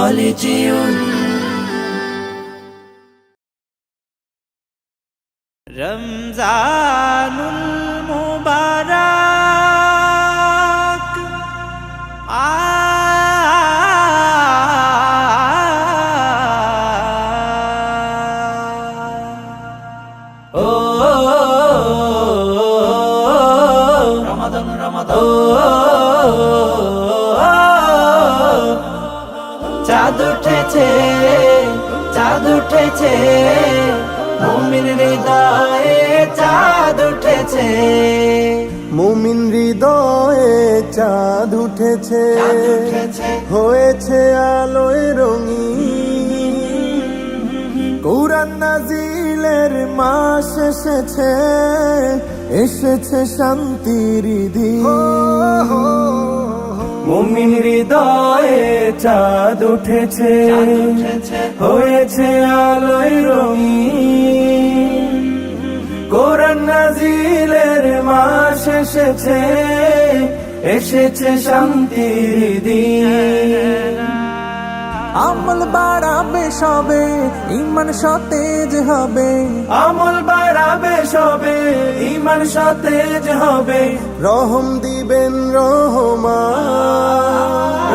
কলেজিউন রমজানুল মুবারক। উঠেছে চাঁদ উঠেছে মুমিন হৃদয়ে চাঁদ উঠেছে। মুমিন হৃদয়ে চাঁদ উঠেছে হয়েছে আলোয় রঙিন। কোরআন নাজিলের মাস এসেছে এসেছে শান্তির দিন। মুমিন হৃদয়ে চাঁদ উঠেছে হয়েছে আলোয় রঙিন। কোরআন নাজিলের মাস এসেছে এসেছে শান্তির দিন। আমল বাড়াবে সবে ইমান সতেজ হবে। আমল বাড়াবে সবে ইমান সতেজ হবে। রহম দিবেন রহমা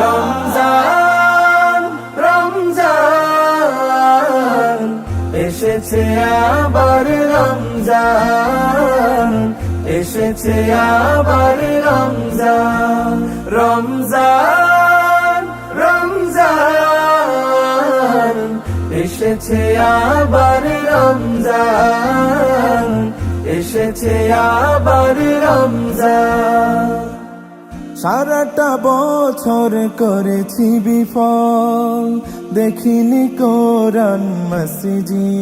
রমজান রমজান এসেছে আবার রমজান এসেছে আবার রমজান। রমজান রমজান। এসেছে আবার রমজান, এসেছে আবার রমজান। সারাটা বছর করেছি বিফল, দেখিনি কোরআন মসজি।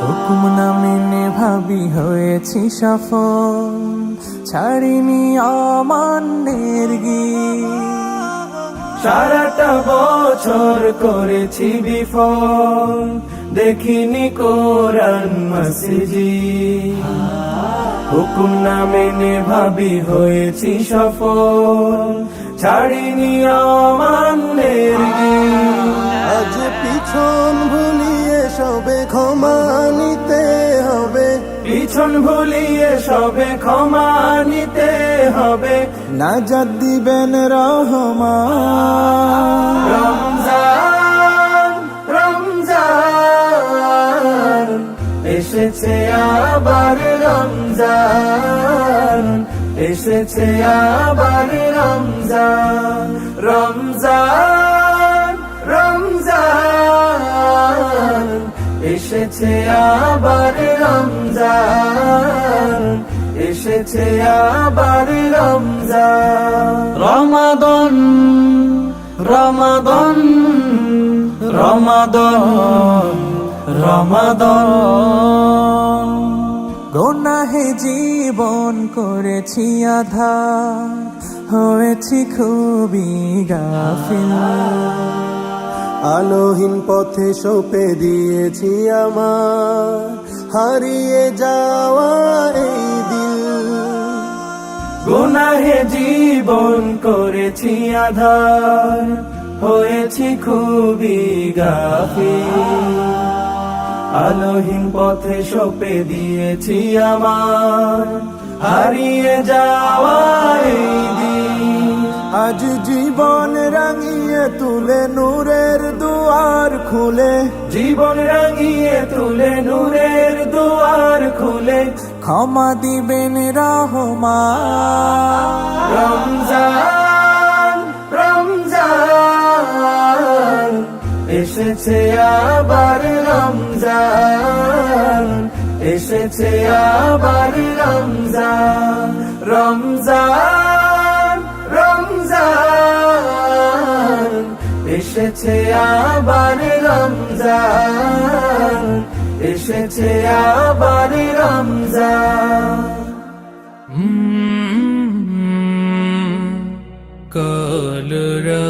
হুকুম না মেনে ভাবি হয়েছি সফল, ছাড়িনি অমান্যের গীত। সারাটা বছর করেছি বিফল। দেখিনি কোরআন মসজি। হুকুম না মেনে ভাবি হয়েছি সফল। ছাড়িনি। আজ পিছন ভুলিয়ে সবে হবে পিছন ভুলিয়ে সবে ক্ষমা নিতে হবে। নাজাদ দিবেন রহমান। রমজান রমজান এসেছে আবার রমজান এসেছে আবার রমজান। রমজান রমজান এসেছে আবার এসেছে আবার রমজান। রমাদন রমাদন রমাদন রমাদন। গোনাহে জীবন করেছি আধা হয়েছি খুবই গাফিল। আলোহীন পথে সপে দিয়েছি আমার, হারিয়ে যাওয়া গুনাহে জীবন করেছি আধার হয়েছি খুবই গাফিল। আলোহীন পথে সপে দিয়েছি আমার হারিয়ে যাওয়া এই দিন। আজ জীবন রাঙিয়ে তুলে নূরের দুয়ার খুলে। জীবন রাঙিয়ে তুলে নূরের দুয়ার খুলে। ক্ষমা দিবেন রহমা রমজান রমজান এসেছে আবার রমজান এসেছে আবার রমজান। রমজান এসেছে আবার রমজান এসেছে আবার রমজান। কলরা